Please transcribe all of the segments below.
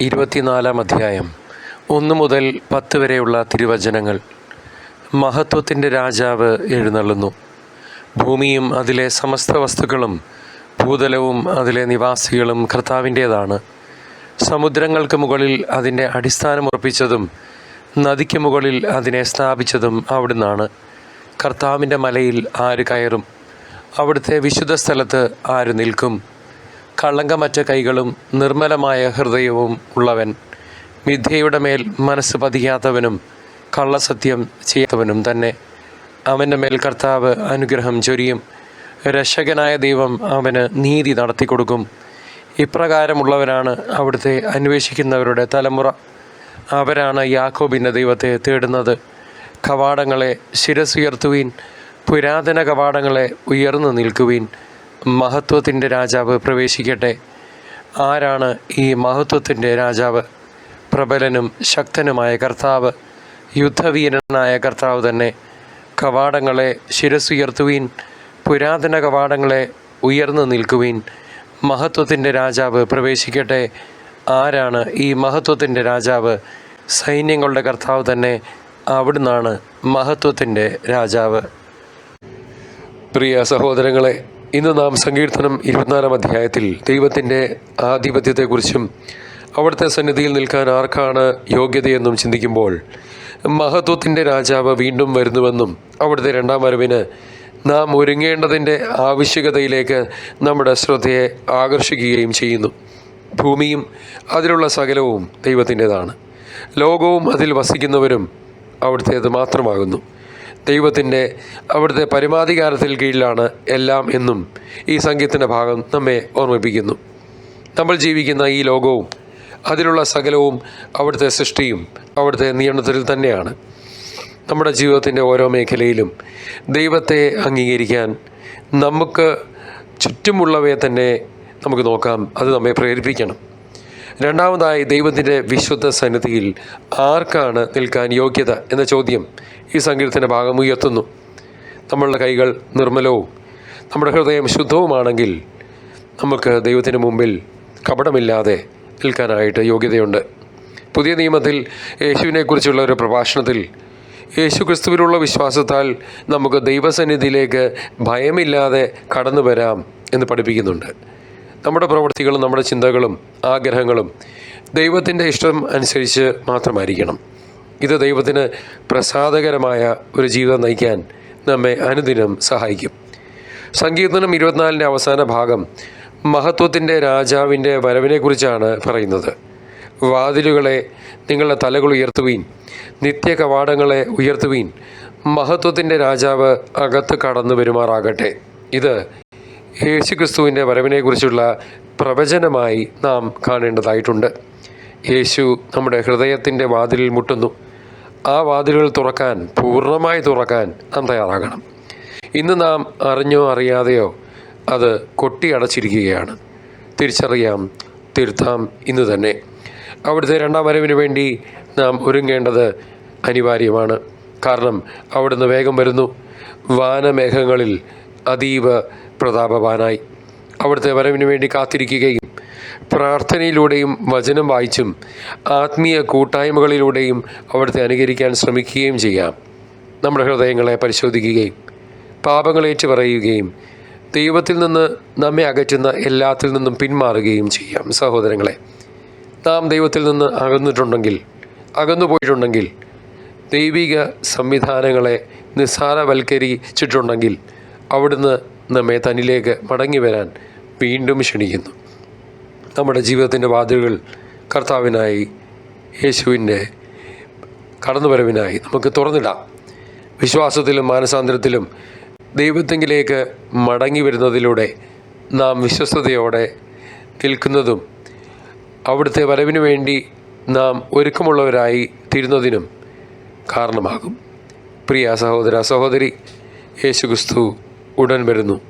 ഇരുപത്തിനാലാം അധ്യായം. ഒന്ന് മുതൽ പത്ത് വരെയുള്ള തിരുവചനങ്ങൾ. മഹത്വത്തിന്റെ രാജാവ് എഴുന്നള്ളുന്നു. ഭൂമിയും അതിലെ സമസ്ത വസ്തുക്കളും ഭൂതലവും അതിലെ നിവാസികളും കർത്താവിന്റേതാണ്. സമുദ്രങ്ങൾക്ക് മുകളിൽ അതിന്റെ അടിസ്ഥാനം ഉറപ്പിച്ചതും നദിക്ക് മുകളിൽ അതിനെ സ്ഥാപിച്ചതും അവിടുന്നാണ്. കർത്താവിന്റെ മലയിൽ ആര് കയറും? അവിടുത്തെ വിശുദ്ധ സ്ഥലത്ത് ആര് നിൽക്കും? കളങ്കമറ്റ കൈകളും നിർമ്മലമായ ഹൃദയവും ഉള്ളവൻ. മിഥ്യയുടെ മേൽ മനസ്സ് പതിയാത്തവനും കള്ളസത്യം ചെയ്യാത്തവനും തന്നെ. അവന്റെ മേൽ കർത്താവ് അനുഗ്രഹം ചൊരിയും. രക്ഷകനായ ദൈവം അവന് നീതി നടത്തിക്കൊടുക്കും ഇപ്രകാരമുള്ളവരാണ് അവിടുത്തെ അന്വേഷിക്കുന്നവരുടെ തലമുറ. അവരാണ് യാക്കോബിന്റെ ദൈവത്തെ തേടുന്നത്. കവാടങ്ങളെ ശിരസുയർത്തുവീൻ പുരാതന കവാടങ്ങളെ ഉയർന്നു നിൽക്കുവീൻ. മഹത്വത്തിന്റെ രാജാവ് പ്രവേശിക്കട്ടെ. ആരാണ് ഈ മഹത്വത്തിന്റെ രാജാവ്? പ്രബലനും ശക്തനുമായ കർത്താവ് യുദ്ധവീരനായ കർത്താവ് തന്നെ. കവാടങ്ങളെ ശിരസുയർത്തുവീൻ പുരാതന കവാടങ്ങളെ ഉയർന്നു നിൽക്കുവീൻ. മഹത്വത്തിന്റെ രാജാവ് പ്രവേശിക്കട്ടെ. ആരാണ് ഈ മഹത്വത്തിന്റെ രാജാവ്? സൈന്യങ്ങളുടെ കർത്താവ് തന്നെ അവിടുന്നാണ് മഹത്വത്തിന്റെ രാജാവ്. പ്രിയ സഹോദരങ്ങളെ ഇന്ന് നാം സങ്കീർത്തനം ഇരുപത്തിനാലാം അധ്യായത്തിൽ ദൈവത്തിന്റെ ആധിപത്യത്തെക്കുറിച്ചും അവിടുത്തെ സന്നിധിയിൽ നിൽക്കാൻ ആർക്കാണ് യോഗ്യതയെന്നും ചിന്തിക്കുമ്പോൾ മഹത്വത്തിന്റെ രാജാവ് വീണ്ടും വരുന്നുവെന്നും അവിടുത്തെ രണ്ടാം വരവിന് നാം ഒരുങ്ങേണ്ടതിന്റെ ആവശ്യകതയിലേക്ക് നമ്മുടെ ശ്രദ്ധയെ ആകർഷിക്കുകയും ചെയ്യുന്നു. ഭൂമിയും അതിലുള്ള സകലവും ദൈവത്തിന്റെതാണ്. ലോകവും അതിൽ വസിക്കുന്നവരും അവിടുത്തേത് മാത്രമാകുന്നു. ദൈവത്തിന്റെ അവിടുത്തെ പരമാധികാരത്തിൽ കീഴിലാണ് എല്ലാം എന്നും ഈ സംഗീതത്തിന്റെ ഭാഗം നമ്മെ ഓർമ്മിപ്പിക്കുന്നു. നമ്മൾ ജീവിക്കുന്ന ഈ ലോകവും അതിലുള്ള സകലവും അവിടുത്തെ സൃഷ്ടിയും അവിടുത്തെ നിയന്ത്രണത്തിൽ തന്നെയാണ്. നമ്മുടെ ജീവിതത്തിന്റെ ഓരോ മേഖലയിലും ദൈവത്തെ അംഗീകരിക്കാൻ നമുക്ക് ചുറ്റുമുള്ളവയെ തന്നെ നമുക്ക് നോക്കാം. അത് നമ്മെ പ്രേരിപ്പിക്കണം. രണ്ടാമതായി ദൈവത്തിന്റെ വിശുദ്ധ സന്നിധിയിൽ ആർക്കാണ് നിൽക്കാൻ യോഗ്യത എന്ന ചോദ്യം ഈ സങ്കീർത്തന ഭാഗം ഉയർത്തുന്നു. നമ്മളുടെ കൈകൾ നിർമ്മലവും നമ്മുടെ ഹൃദയം ശുദ്ധവുമാണെങ്കിൽ നമുക്ക് ദൈവത്തിന് മുമ്പിൽ കപടമില്ലാതെ നിൽക്കാനായിട്ട് യോഗ്യതയുണ്ട്. പുതിയ നിയമത്തിൽ യേശുവിനെക്കുറിച്ചുള്ള ഒരു പ്രഭാഷണത്തിൽ യേശു ക്രിസ്തുവിലുള്ള വിശ്വാസത്താൽ നമുക്ക് ദൈവസന്നിധിയിലേക്ക് ഭയമില്ലാതെ കടന്നു വരാം എന്ന് പഠിപ്പിക്കുന്നുണ്ട്. നമ്മുടെ പ്രവൃത്തികളും നമ്മുടെ ചിന്തകളും ആഗ്രഹങ്ങളും ദൈവത്തിന്റെ ഇഷ്ടം അനുസരിച്ച് മാത്രമായിരിക്കണം. ഇത് ദൈവത്തിന് പ്രസാദകരമായ ഒരു ജീവിതം നയിക്കാൻ നമ്മെ അനുദിനം സഹായിക്കും. സങ്കീർത്തനം ഇരുപത്തിനാലിന്റെ അവസാന ഭാഗം മഹത്വത്തിന്റെ രാജാവിന്റെ വരവിനെക്കുറിച്ചാണ് പറയുന്നത്. വാതിലുകളെ നിങ്ങളുടെ തലകൾ ഉയർത്തുവീൻ നിത്യ കവാടങ്ങളെ ഉയർത്തുവീൻ മഹത്വത്തിന്റെ രാജാവ് അകത്ത് കടന്നു വരുമാറാകട്ടെ. ഇത് യേശുക്രിസ്തുവിന്റെ വരവിനെക്കുറിച്ചുള്ള പ്രവചനമായി നാം കാണേണ്ടതായിട്ടുണ്ട്. യേശു നമ്മുടെ ഹൃദയത്തിന്റെ വാതിലിൽ മുട്ടുന്നു. ആ വാതിലുകൾ തുറക്കാൻ പൂർണമായി തുറക്കാൻ നാം തയ്യാറാകണം. ഇന്ന് നാം അറിഞ്ഞോ അറിയാതെയോ അത് കൊട്ടിയടച്ചിരിക്കുകയാണ്. തിരിച്ചറിയാം തിരുത്താം ഇന്ന് തന്നെ. അവിടുത്തെ രണ്ടാം വരവിന് വേണ്ടി നാം ഒരുങ്ങേണ്ടത് അനിവാര്യമാണ്. കാരണം അവിടുന്ന് വേഗം വരുന്നു. വാനമേഘങ്ങളിൽ അതീവ പ്രതാപവാനായി. അവിടുത്തെ വരവിന് വേണ്ടി കാത്തിരിക്കുകയും പ്രാർത്ഥനയിലൂടെയും വചനം വായിച്ചും ആത്മീയ കൂട്ടായ്മകളിലൂടെയും അവിടുത്തെ അനുകരിക്കാൻ ശ്രമിക്കുകയും ചെയ്യാം. നമ്മുടെ ഹൃദയങ്ങളെ പരിശോധിക്കുകയും പാപങ്ങളേറ്റു പറയുകയും ദൈവത്തിൽ നിന്ന് നമ്മെ അകറ്റുന്ന എല്ലാത്തിൽ നിന്നും പിന്മാറുകയും ചെയ്യാം. സഹോദരങ്ങളെ നാം ദൈവത്തിൽ നിന്ന് അകന്നിട്ടുണ്ടെങ്കിൽ അകന്നു പോയിട്ടുണ്ടെങ്കിൽ ദൈവിക സംവിധാനങ്ങളെ നിസ്സാരവൽക്കരിച്ചിട്ടുണ്ടെങ്കിൽ അവിടുന്ന് നമ്മെ തന്നിലേക്ക് മടങ്ങി വരാൻ വീണ്ടും ക്ഷണിക്കുന്നു. നമ്മുടെ ജീവിതത്തിന്റെ വാതിലുകൾ കർത്താവിനായി യേശുവിന്റെ കടന്നുവരവിനായി നമുക്ക് തുറന്നിടാം. വിശ്വാസത്തിലും മാനസാന്തരത്തിലും ദൈവത്തെങ്കിലേക്ക് മടങ്ങി വരുന്നതിലൂടെ നാം വിശ്വസ്തയോടെ നിൽക്കുന്നതും അവിടുത്തെ വരവിന് വേണ്ടി നാം ഒരുക്കമുള്ളവരായി തീരുന്നതിനും കാരണമാകും. പ്രിയ സഹോദര സഹോദരി യേശു ക്രിസ്തു ഉടൻ വരുന്നു.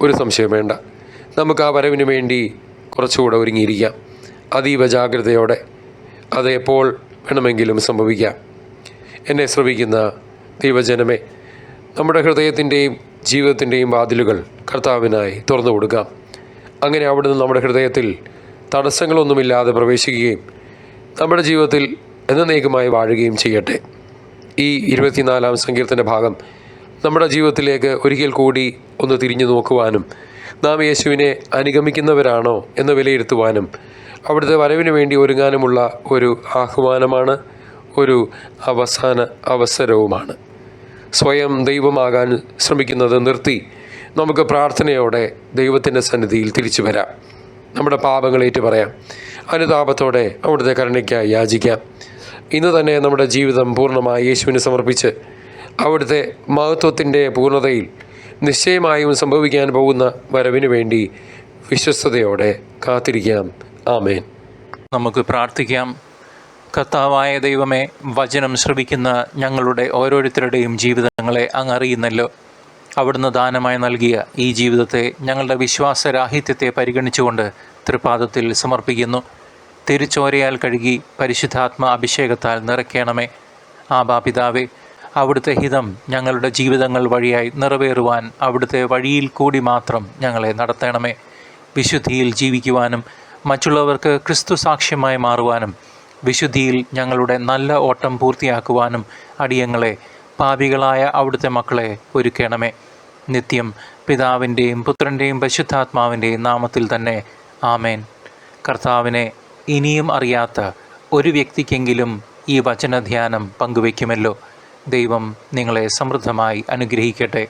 ഒരു സംശയം വേണ്ട. നമുക്ക് ആ വരവിന് വേണ്ടി കുറച്ചുകൂടെ ഒരുങ്ങിയിരിക്കാം. അതീവ ജാഗ്രതയോടെ. അത് എപ്പോൾ വേണമെങ്കിലും സംഭവിക്കാം. എന്നെ ശ്രമിക്കുന്ന ദൈവജനമേ നമ്മുടെ ഹൃദയത്തിന്റെയും ജീവിതത്തിന്റെയും വാതിലുകൾ കർത്താവിനായി തുറന്നു കൊടുക്കാം. അങ്ങനെ അവിടുന്ന് നമ്മുടെ ഹൃദയത്തിൽ തടസ്സങ്ങളൊന്നുമില്ലാതെ പ്രവേശിക്കുകയും നമ്മുടെ ജീവിതത്തിൽ എന്നേക്കുമായി വാഴുകയും ചെയ്യട്ടെ. ഈ ഇരുപത്തിനാലാം സങ്കീർത്തന്റെ ഭാഗം നമ്മുടെ ജീവിതത്തിലേക്ക് ഒരിക്കൽ കൂടി ഒന്ന് തിരിഞ്ഞു നോക്കുവാനും നാം യേശുവിനെ അനുഗമിക്കുന്നവരാണോ എന്ന് വിലയിരുത്തുവാനും അവിടുത്തെ വരവിന് വേണ്ടി ഒരുങ്ങാനുമുള്ള ഒരു ആഹ്വാനമാണ് ഒരു അവസാന അവസരവുമാണ്. സ്വയം ദൈവമാകാൻ ശ്രമിക്കുന്നത് നിർത്തി നമുക്ക് പ്രാർത്ഥനയോടെ ദൈവത്തിന്റെ സന്നിധിയിൽ തിരിച്ചു വരാം. നമ്മുടെ പാപങ്ങളേറ്റ് പറയാം അനുതാപത്തോടെ അവിടുത്തെ കരുണയ്ക്കായി യാചിക്കാം. ഇന്ന് തന്നെ നമ്മുടെ ജീവിതം പൂർണമായി യേശുവിന് സമർപ്പിച്ച് അവിടുത്തെ മഹത്വത്തിന്റെ പൂർണതയിൽ നിശ്ചയമായും സംഭവിക്കാൻ പോകുന്ന വരവിന് വേണ്ടി വിശ്വസ്തയോടെ കാത്തിരിക്കാം. ആമേൻ. നമുക്ക് പ്രാർത്ഥിക്കാം. കർത്താവായ ദൈവമേ വചനം ശ്രവിക്കുന്ന ഞങ്ങളുടെ ഓരോരുത്തരുടെയും ജീവിതങ്ങളെ അങ്ങ് അറിയുന്നല്ലോ. അവിടുന്ന് ദാനമായി നൽകിയ ഈ ജീവിതത്തെ ഞങ്ങളുടെ വിശ്വാസരാഹിത്യത്തെ പരിഗണിച്ചുകൊണ്ട് തൃപാദത്തിൽ സമർപ്പിക്കുന്നു. തിരിച്ചോരയാൽ കഴുകി പരിശുദ്ധാത്മ അഭിഷേകത്താൽ നിറയ്ക്കണമേ. ആബാപിതാവേ അവിടുത്തെ ഹിതം ഞങ്ങളുടെ ജീവിതങ്ങൾ വഴിയായി നിറവേറുവാൻ അവിടുത്തെ വഴിയിൽ കൂടി മാത്രം ഞങ്ങളെ നടത്തണമേ. വിശുദ്ധിയിൽ ജീവിക്കുവാനും മറ്റുള്ളവർക്ക് ക്രിസ്തു സാക്ഷ്യമായി മാറുവാനും വിശുദ്ധിയിൽ ഞങ്ങളുടെ നല്ല ഓട്ടം പൂർത്തിയാക്കുവാനും അടിയങ്ങളെ പാപികളായ അവിടുത്തെ മക്കളെ ഒരുക്കണമേ. നിത്യം പിതാവിന്റെയും പുത്രന്റെയും പരിശുദ്ധാത്മാവിന്റെയും നാമത്തിൽ തന്നെ ആമേൻ. കർത്താവിനെ ഇനിയും അറിയാത്ത ഒരു വ്യക്തിക്കെങ്കിലും ഈ വചനധ്യാനം പങ്കുവയ്ക്കുമല്ലോ. ദൈവം നിങ്ങളെ സമൃദ്ധമായി അനുഗ്രഹിക്കട്ടെ.